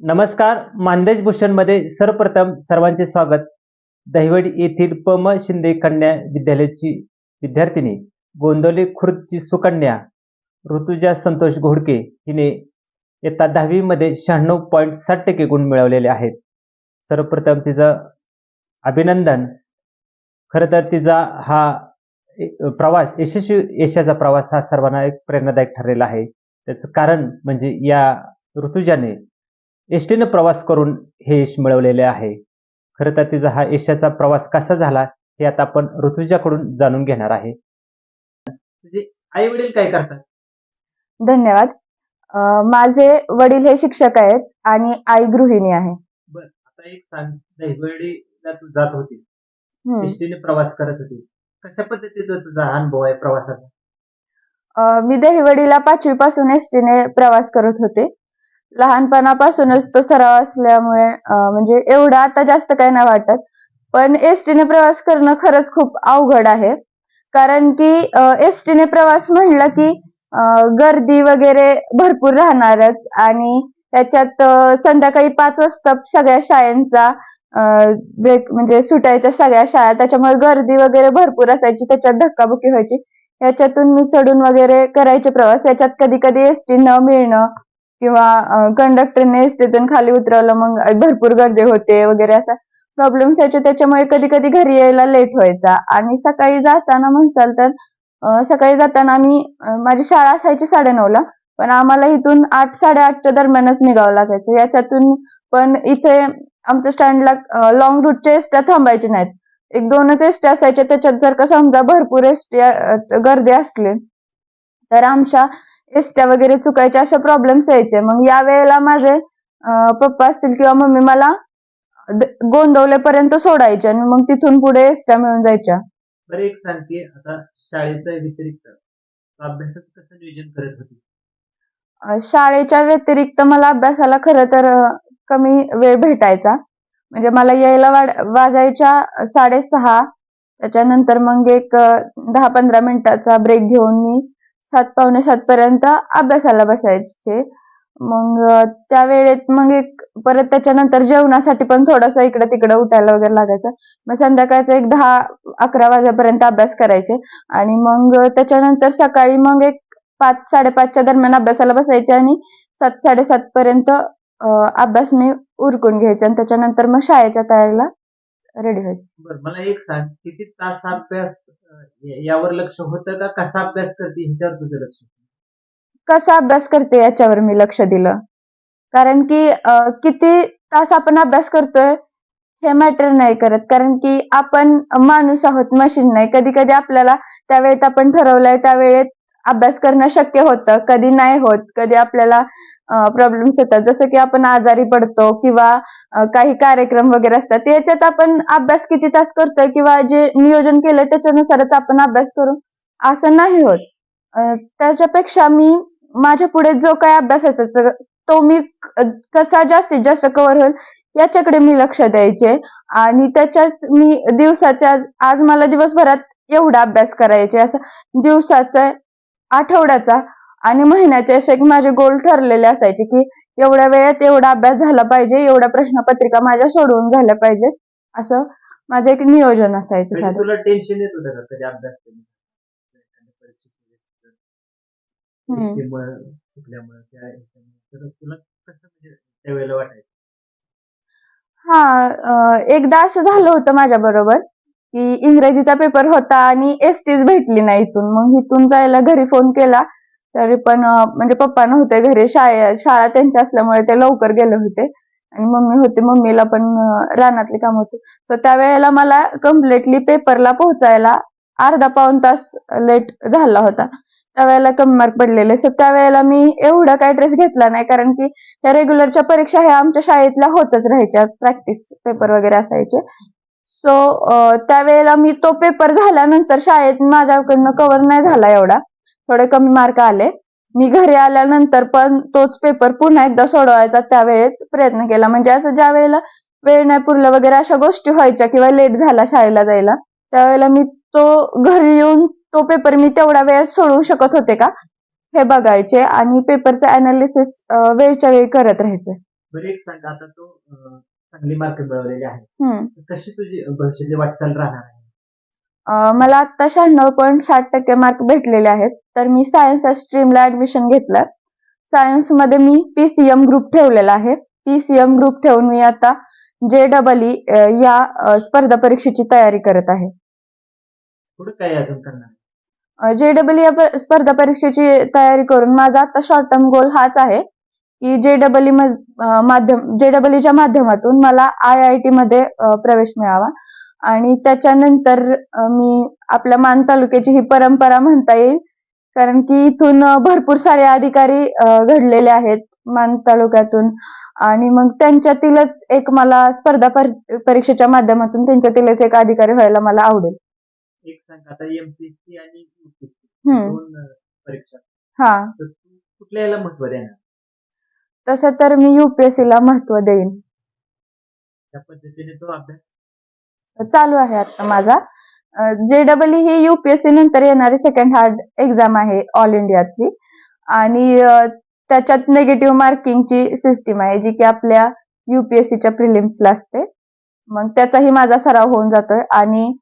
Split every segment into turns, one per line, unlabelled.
नमस्कार मानदेश भूषणमध्ये सर्वप्रथम सर्वांचे स्वागत. दहिवडी येथील पम शिंदे कन्या विद्यालयाची विद्यार्थिनी गोंदवली खुर्दची सुकन्या ऋतुजा संतोष घोडके हिने इयत्ता दहावी मध्ये शहाण्णव पॉईंट साठ टक्के गुण मिळवलेले आहेत. सर्वप्रथम तिचं अभिनंदन. खरं तर तिचा हा प्रवास यशस्वी यशाचा प्रवास हा सर्वांना एक प्रेरणादायक ठरलेला आहे. त्याचं कारण म्हणजे या ऋतुजाने एसटीनं प्रवास करून हे यश मिळवलेले आहे. खरं तर तिचा हा यशाचा प्रवास कसा झाला हे आता आपण ऋतुजाकडून जाणून घेणार आहे. तुझे आई वडील काय करतात?
धन्यवाद. अं, माझे वडील हे शिक्षक आहेत आणि आई गृहिणी आहे.
बर आता एक सांग. दहिवडीला तू जात होती.
हम्म.
एसटीने प्रवास करत होती. कशा पद्धतीचा तुझा अनुभव आहे प्रवासाचा?
अं, मी दहिवडीला पाचवी पासून एसटीने प्रवास करत होते. लहानपणापासूनच तो सराव असल्यामुळे म्हणजे एवढा आता जास्त काही नाही वाटत. पण एसटीने प्रवास करणं खरंच खूप अवघड आहे. कारण की एसटीने प्रवास म्हणलं की गर्दी वगैरे भरपूर राहणारच. आणि त्याच्यात संध्याकाळी पाच वाजता सगळ्या शाळांचा ब्रेक म्हणजे सुटायच्या सगळ्या शाळा त्याच्यामुळे गर्दी वगैरे भरपूर असायची. त्याच्यात धक्काबुक्की व्हायची. याच्यातून मी चढून वगैरे करायचे प्रवास. याच्यात कधी कधी एसटी न मिळणं किंवा कंडक्टरने स्टेशन खाली उतरवलं मग भरपूर गर्दी होते वगैरे असा प्रॉब्लेम्स यायचे. त्याच्यामुळे कधी कधी घरी यायला लेट व्हायचा. आणि सकाळी जाताना म्हणसाल तर सकाळी जाताना आम्ही माझी शाळा असायची साडेनऊला पण आम्हाला इथून आठ साडेआठच्या दरम्यानच निघावं लागायचं. याच्यातून पण इथे आमच्या स्टँडला लॉंग रूटच्या एसट्या थांबायच्या नाहीत. एक दोनच एसट्या असायच्या. त्याच्यात जर का समजा भरपूर एसट्या गर्दी असली तर आमच्या एसट्या वगैरे चुकायच्या अशा प्रॉब्लेम्स यायचे. मग या वेळेला माझे पप्पा असतील किंवा मम्मी मला गोंदवलेपर्यंत सोडायचे आणि मग तिथून पुढे एसट्या मिळून जायच्या.
बरं एक सांग की आता शाळेच्या व्यतिरिक्त अभ्यासाचं कसं नियोजन करत होती?
शाळेच्या व्यतिरिक्त मला अभ्यासाला खरं तर कमी वेळ भेटायचा. म्हणजे मला यायला वाजायच्या साडेसहा त्याच्यानंतर मग एक दहा पंधरा मिनिटाचा ब्रेक घेऊन मी सात पावणे सात पर्यंत अभ्यासाला बसायचे. मग त्यावेळेत त्या वेळेत मग एक परत त्याच्यानंतर जेवणासाठी पण थोडंसं इकडं तिकडं उठायला वगैरे लागायचं. मग संध्याकाळचं एक दहा अकरा वाजेपर्यंत अभ्यास करायचे. आणि मग त्याच्यानंतर सकाळी मग एक पाच साडेपाचच्या दरम्यान अभ्यासाला बसायचे आणि सात साडेसात पर्यंत अभ्यास मी उरकून घ्यायचे. आणि त्याच्यानंतर मग शाळेच्या तयारीला रेडी व्हायचे
बरं मला एक सांग किती तास अभ्यास अं, यावर लक्ष होतं का कसा अभ्यास करते ह्याच्यावर तुझं लक्ष होतं?
कसा अभ्यास करते याच्यावर मी लक्ष दिलं. कारण की अं, किती तास आपण अभ्यास करतोय हे मॅटर नाही करत. कारण की आपण माणूस आहोत मशीन नाही. कधी कधी आपल्याला त्या वेळेत आपण ठरवलंय त्या वेळेत अभ्यास करणं शक्य होतं. कधी नाही होत कधी आपल्याला प्रॉब्लेम्स येतात. जसं की आपण आजारी पडतो किंवा काही कार्यक्रम वगैरे असतात याच्यात आपण अभ्यास किती तास करतोय किंवा जे नियोजन केलंय त्याच्यानुसारच आपण अभ्यास करू? असं नाही होत. त्याच्यापेक्षा मी माझ्या पुढे जो काय अभ्यास असायचा तो मी कसा जास्तीत जास्त कव्हर होईल याच्याकडे मी लक्ष द्यायचे. आणि त्याच्यात मी दिवसाच्या आज मला दिवसभरात एवढा अभ्यास करायचे. असं दिवसाचा आठवड्याचा आणि महिन्याचे असे एक माझे गोल ठरलेले असायचे की एवढ्या वेळात एवढा अभ्यास झाला पाहिजे एवढ्या प्रश्नपत्रिका माझ्या सोडवून झाल्या पाहिजे असं माझं एक नियोजन असायचं
म्हणजे तुला टेन्शन येत होतं कधी अभ्यास म्हणजे
हा एकदा असं झालं होतं माझ्या बरोबर की इंग्रजीचा पेपर होता आणि एसटीच भेटली नाही इथून. मग इथून जायला घरी फोन केला. तरी पण म्हणजे पप्पा नव्हते घरी. शाळे शाळा त्यांच्या असल्यामुळे ते लवकर गेले होते. आणि मम्मी होती. मम्मीला पण रानातली काम होती. सो त्यावेळेला मला कम्प्लिटली पेपरला पोहोचायला अर्धा पाऊण तास लेट झाला होता. त्यावेळेला कमी मार्क पडलेले. सो त्यावेळेला मी एवढा काय ड्रेस घेतला नाही. कारण की या रेग्युलरच्या परीक्षा ह्या आमच्या शाळेतल्या होतच राहायच्या. प्रॅक्टिस पेपर वगैरे असायचे. सो त्यावेळेला मी तो पेपर झाल्यानंतर शाळेत माझ्याकडनं कव्हर नाही झाला एवढा. थोडे कमी मार्क आले. मी घरी आल्यानंतर पण तोच पेपर पुन्हा एकदा सोडवायचा त्यावेळेत प्रयत्न केला. म्हणजे असं ज्या वेळेला वेळ नाही पुरलं वगैरे अशा गोष्टी व्हायच्या किंवा लेट झाला शाळेला जायला त्यावेळेला मी तो घरी येऊन तो पेपर मी तेवढ्या वेळेत सोडवू शकत होते का? हे बघायचे आणि पेपरचं अनालिसिस वेळच्या वेळी करत राहायचे.
बरं एक सांगा. आता तो अं, चांगली मार्क मिळवलेले आहे. कशी तुझी भविष्याची वाटचाल राहणार
मला आता शहाण्णव पॉईंट साठ टक्के मार्क भेटलेले आहेत. तर मी सायन्स या स्ट्रीमला ऍडमिशन घेतलं. सायन्समध्ये मी पीसीएम ग्रुप ठेवलेला आहे. पीसीएम ग्रुप ठेवून मी आता जे डबल ई या स्पर्धा परीक्षेची तयारी करत आहे.
पुढे काय अजून करणार आहे?
जे डबल या प- स्पर्धा परीक्षेची तयारी करून माझा आता शॉर्ट टर्म गोल हाच आहे की जे डबल माध्यम जे डबल च्या माध्यमातून मला आय आय टी मध्ये प्रवेश मिळावा. आणि त्याच्यानंतर मी आपल्या मान तालुक्याची ही परंपरा म्हणता येईल. कारण की इथून भरपूर सारे अधिकारी घडलेले आहेत मान तालुक्यातून. आणि मग त्यांच्यातीलच एक मला स्पर्धा पर- परीक्षेच्या माध्यमातून त्यांच्यातीलच एक अधिकारी व्हायला मला आवडेल.
एक सांग आता आणि परीक्षा.
हा.
तर तू कुठल्या याला महत्त्व देणार?
तसं तर मी युपीएससी ला महत्त्व देईन.
त्या पद्धतीने तो अभ्यास
चालू आहे आता माझा. जे डबल ही युपीएससी नंतर येणारी सेकंड हार्ड एक्झाम आहे ऑल इंडियाची आणि त्याच्यात नेगेटिव्ह मार्किंगची सिस्टीम आहे जी की आपल्या युपीएससीच्या प्रिलिम्सला असते. मग त्याचाही माझा सराव होऊन जातोय. आणि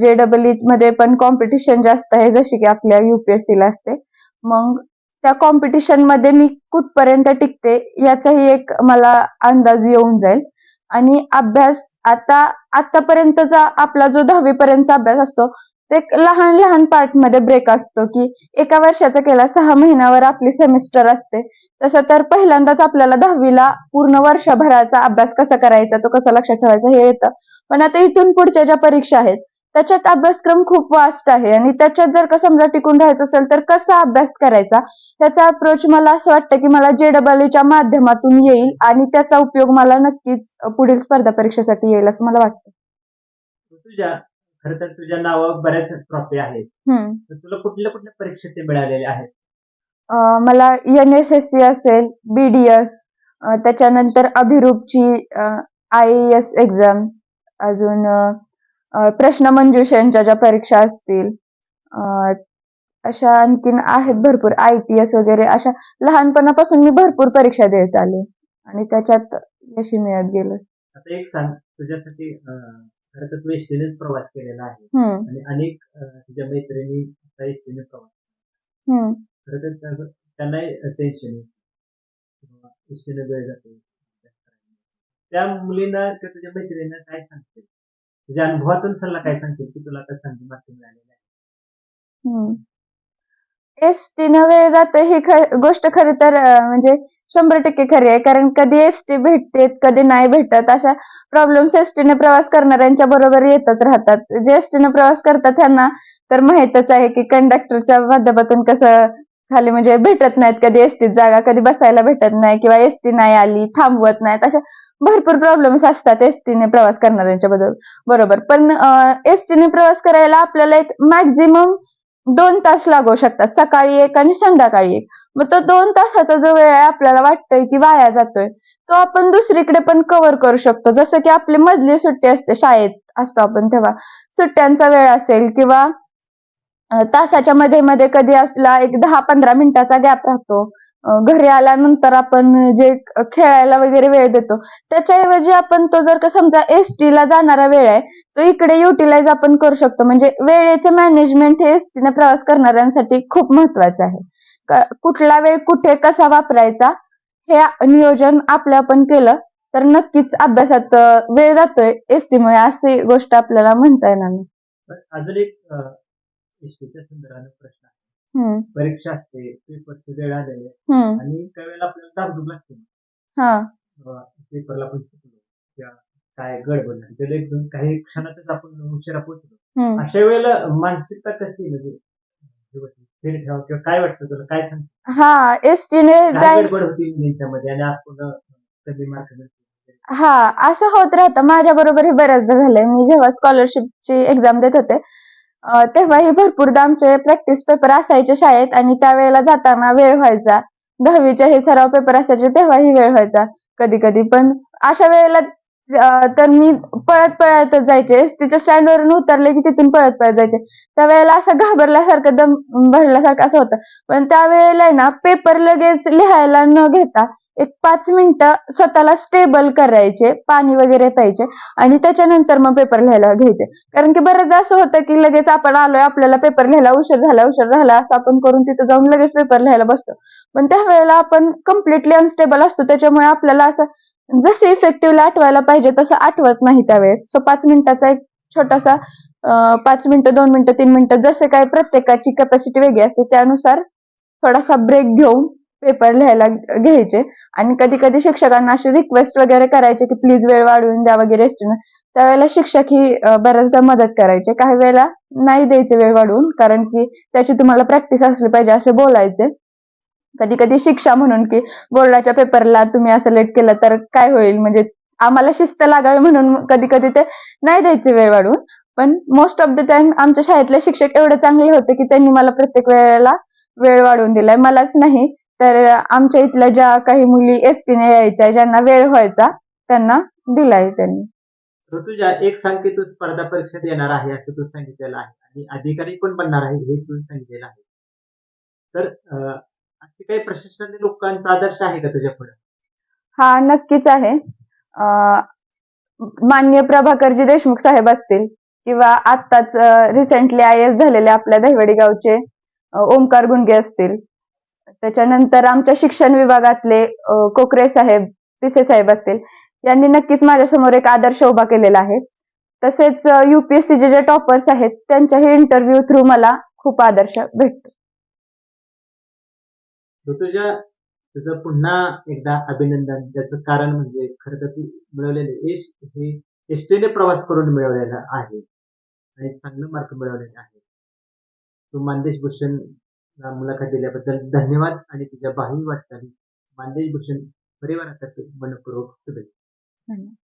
जे डबलमध्ये पण कॉम्पिटिशन जास्त आहे जशी की आपल्या युपीएससीला असते. मग त्या कॉम्पिटिशनमध्ये मी कुठपर्यंत टिकते याचाही एक मला अंदाज येऊन जाईल. आणि अभ्यास आता आतापर्यंतचा आपला जो दहावी पर्यंतचा अभ्यास असतो ते एक लहान लहान पार्टमध्ये ब्रेक असतो की एका वर्षाचा केला सहा महिन्यावर आपली सेमिस्टर असते. तसं तर पहिल्यांदाच आपल्याला दहावीला पूर्ण वर्षभराचा अभ्यास कसा करायचा तो कसा लक्षात ठेवायचा हे येतं. पण आता इथून पुढच्या ज्या परीक्षा आहेत त्याच्यात अभ्यासक्रम खूप वास्ट आहे. आणि त्याच्यात जर का समजा टिकून राहायचं असेल तर कसा अभ्यास करायचा? त्याचा अप्रोच मला असं वाटतं की मला जे च्या माध्यमातून येईल आणि त्याचा उपयोग मला नक्कीच पुढील स्पर्धा परीक्षेसाठी येईल असं मला वाटतं.
तुझ्या खर तर तुझ्या नावावर बऱ्याच ट्रॉफी आहेत. तुला कुठल्या कुठल्या परीक्षेत ते मिळालेले आहेत?
मला एन एस एस सी असेल बीडीएस त्याच्यानंतर अभिरूपची आय एस एक्झाम अजून अं, प्रश्नमंजुषांच्या ज्या परीक्षा असतील अशा आणखीन आहेत भरपूर आय टी एस वगैरे अशा लहानपणापासून मी भरपूर परीक्षा देत आले आणि त्याच्यात यश मिळत गेलं.
आता एक सांग तुझ्यासाठी खरं तर तू एसटीनेच प्रवास केलेला आहे
हम्म,
आणि अनेक अं, तुझ्या मैत्रिणी एसटीने प्रवास
हम्म.
खरं तर त्या- त्यांनाही टेन्शन एसटीने वेळ जाते. त्या मुलींना किंवा तुझ्या मैत्रिणींना काय सांगतील तुझ्या अनुभवातून सल्ला काय सांगतील की तुला काय संधी मात्र मिळालेली आहे.
एसटी वेळ जातो ही ख- गोष्ट खरी तर अं, म्हणजे शंभर टक्के खरी आहे. कारण कधी एसटी भेटते कधी नाही भेटत अशा प्रॉब्लेम्स एसटीने प्रवास करणाऱ्यांच्या बरोबर येतच राहतात. जे एसटीने प्रवास करतात त्यांना तर माहितच आहे की कंडक्टरच्या माध्यमातून कसं खाली म्हणजे भेटत नाहीत. कधी एसटीत जागा कधी बसायला भेटत नाही किंवा एसटी नाही आली थांबवत नाहीत अशा भरपूर प्रॉब्लेम्स असतात एसटीने प्रवास करणाऱ्यांच्या बद्दल बरोबर. पण एसटीने प्रवास करायला आपल्याला एक मॅक्झिमम दोन तास लागू शकतात. सकाळी एक आणि संध्याकाळी एक. मग तो दोन तासाचा जो वेळ आहे आपल्याला वाटतोय की वाया जातोय तो आपण दुसरीकडे पण कव्हर करू शकतो. जसं की आपली मधली सुट्टी असते शाळेत असतो आपण तेव्हा. सुट्ट्यांचा वेळ असेल किंवा तासाच्या मध्ये मध्ये कधी आपला एक दहा पंधरा मिनिटाचा गॅप राहतो घरी आल्यानंतर आपण जे खेळायला वगैरे वेळ देतो त्याच्याऐवजी आपण तो जर का समजा एस ला जाणारा वेळ आहे तो इकडे युटिलाइज आपण करू शकतो. म्हणजे वेळेचं मॅनेजमेंट हे एसटीने प्रवास करणाऱ्यांसाठी खूप महत्वाचं आहे. कुठला वेळ कुठे कसा वापरायचा हे नियोजन आपलं आपण केलं तर नक्कीच अभ्यासात वेळ जातोय एसटीमुळे अशी गोष्ट आपल्याला म्हणता येणार नाही.
अजून एक एसटीच्या संदर्भाने प्रश्न आहे.
हम्म,
परीक्षा असते पेपरची वेळ आलेली आहे
हम्म,
आणि काही वेळेला आपल्याला धाकधूक लागते.
हा.
पेपरला आपण चुकलो किंवा काय गडबड झाली त्याला एकदम काही क्षणातच आपण उशिरा पोहोचलो.
हम्म.
अशा वेळेला मानसिकता कशी म्हणजे व्यवस्थित स्थिर ठेवा किंवा काय वाटतं तुला? काय सांग
हा एसटीने
काय
जाय
गडबड होती मुलींच्यामध्ये आणि आपण कधी मार्क
हा असं होत राहतं. माझ्या बरोबरही बऱ्याचदा झालंय. मी जेव्हा स्कॉलरशिपची एक्झाम देत होते तेव्हाही भरपूरदा आमचे प्रॅक्टिस पेपर असायचे शाळेत आणि त्यावेळेला जाताना वेळ व्हायचा. दहावीचे हे सराव पेपर असायचे तेव्हाही वेळ व्हायचा. कधी कधी पण. अशा वेळेला तर मी पळत पळतच जायचे एसटीच्या स्टँडवरून उतरले की तिथून पळत पळत जायचे. त्यावेळेला असं घाबरल्यासारखं दम भरल्यासारखं असं होतं. पण त्यावेळेला आहे ना पेपर लगेच लिहायला न घेता एक पाच मिनिटं स्वतःला स्टेबल करायचे पाणी वगैरे प्यायचे आणि त्याच्यानंतर मग पेपर लिहायला घ्यायचे. कारण की बरेचदा असं होतं की लगेच आपण आलोय आपल्याला पेपर लिहायला उशीर झाला उशीर झाला असं आपण करून तिथं जाऊन लगेच पेपर लिहायला बसतो. पण त्यावेळेला आपण कम्प्लिटली अनस्टेबल असतो त्याच्यामुळे आपल्याला असं जसे इफेक्टिव्हली आठवायला पाहिजे तसं आठवत नाही त्यावेळेस. सो पाच मिनिटाचा एक छोटासा पाच मिनिटं दोन मिनिटं तीन मिनिटं जसे काय प्रत्येकाची कॅपॅसिटी वेगळी असते त्यानुसार थोडासा ब्रेक घेऊन पेपर लिहायला घ्यायचे. आणि कधी कधी शिक्षकांना अशी रिक्वेस्ट वगैरे करायचे की प्लीज वेळ वाढवून द्या वगैरे त्यावेळेला शिक्षक ही बऱ्याचदा मदत करायचे. काही वेळेला नाही द्यायचे वेळ वाढवून कारण की त्याची तुम्हाला प्रॅक्टिस असली पाहिजे असे बोलायचे. कधी कधी शिक्षा म्हणून की बोर्डाच्या पेपरला तुम्ही असं लेट केलं तर काय होईल? म्हणजे आम्हाला शिस्त लागावी म्हणून कधी कधी ते नाही द्यायचे वेळ वाढवून. पण मोस्ट ऑफ द टाइम आमच्या शाळेतले शिक्षक एवढे चांगले होते की त्यांनी मला प्रत्येक वेळेला वेळ वाढवून दिलाय. मलाच नाही. तर आमच्या इथल्या ज्या काही मुली एसटीने यायच्या ज्यांना वेळ व्हायचा त्यांना दिलाय त्यांनी.
ऋतुजा एक सांग की तू स्पर्धा परीक्षा देणार आहे असं तू सांगितलेलं आहे. आणि अधिकारी पण बनणार आहे हे तू सांगितलेलं आहे. तर असे काही प्रशासनातील लोकांचा आदर्श आहे का तुझ्या पुढे?
हा नक्कीच आहे. अं, माननीय प्रभाकरजी देशमुख साहेब असतील किंवा आत्ताच रिसेंटली आय एस झालेले आपल्या दहिवडी गावचे ओमकार गुंडगे असतील त्याच्यानंतर आमच्या शिक्षण विभागातले कोकरे साहेब पिसे साहेब असतील यांनी नक्कीच माझ्यासमोर एक आदर्श उभा केलेला आहे. तसेच युपीएससीचे जे टॉपर्स आहेत त्यांच्याही इंटरव्ह्यू थ्रू मला खूप आदर्श भेटतो.
ऋतुजा तुझं पुन्हा एकदा अभिनंदन. त्याचं कारण म्हणजे खरं तर तू मिळवलेले यश हे एसटीने प्रवास करून मिळवलेलं आहे. आणि चांगलं मार्क मिळवलेलं आहे. तू मानदेश भूषण मुलाखत दिल्याबद्दल धन्यवाद आणि तुझ्या भावी वाटचाली मानदेश भूषण परिवारातर्फे मनपूर्वक शुभेच्छा.
धन्यवाद.